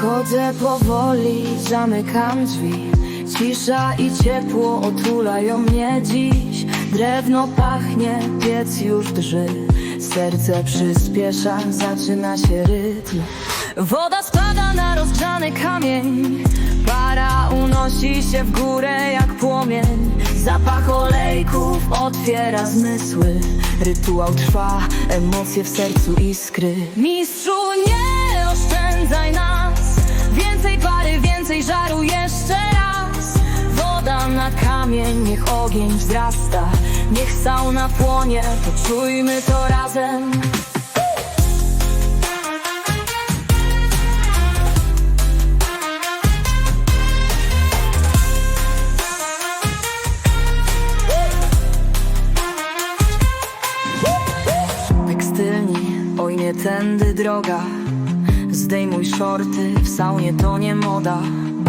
Wchodzę powoli, zamykam drzwi. Cisza i ciepło otulają mnie dziś. Drewno pachnie, piec już drży. Serce przyspiesza, zaczyna się rytm. Woda spada na rozgrzany kamień. Para unosi się w górę jak płomień. Zapach olejków otwiera zmysły. Rytuał trwa, emocje w sercu iskry. Mistrzu nie na kamień, niech ogień wzrasta. Niech sauna płonie, poczujmy to razem. Tekstylni, oj nie tędy droga. Zdejmuj shorty, w saunie to nie moda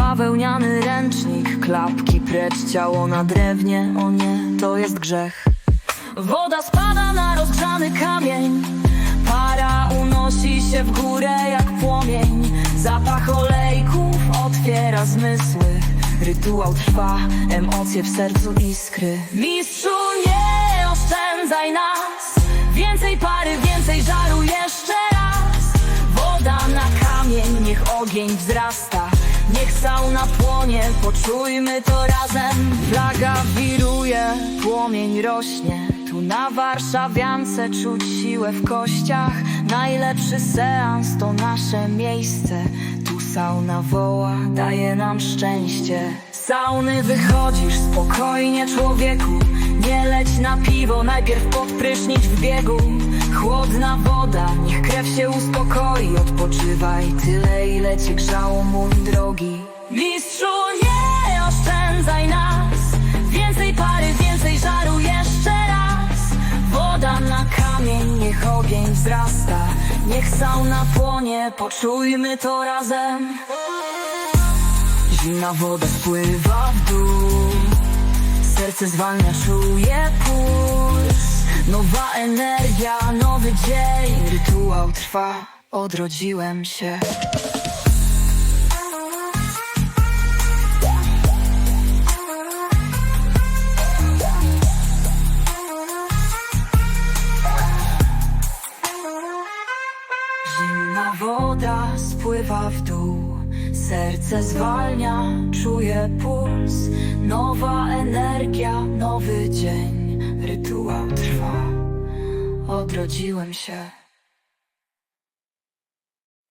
Bawełniany ręcznik, klapki precz Ciało na drewnie, o nie, to jest grzech. Woda spada na rozgrzany kamień. Para unosi się w górę jak płomień. Zapach olejków otwiera zmysły. Rytuał trwa, emocje w sercu iskry. Mistrzu nie oszczędzaj nas. Więcej pary, więcej żaru jeszcze raz. Woda na kamień, niech ogień wzrasta Niech sauna płonie, poczujmy to razem. Flaga wiruje, płomień rośnie. Tu na warszawiance czuć siłę w kościach. Najlepszy seans to nasze miejsce. Tu sauna woła, daje nam szczęście. Z Sauny wychodzisz spokojnie człowieku. Nie leć na piwo, najpierw pod prysznic w biegu Chłodna woda, niech krew się uspokoi. Odpoczywaj tyle, ile cię grzało, mój drogi. Mistrzu, nie oszczędzaj nas. Więcej pary, więcej żaru jeszcze raz. Woda na kamień, niech ogień wzrasta. Niech sauna płonie, poczujmy to razem. Zimna woda spływa w dół. Serce zwalnia, czuje puls energia, nowy dzień. Rytuał trwa, odrodziłem się. Zimna woda spływa w dół. Serce zwalnia, czuję puls. Nowa energia, nowy dzień. Rytuał Odrodziłem się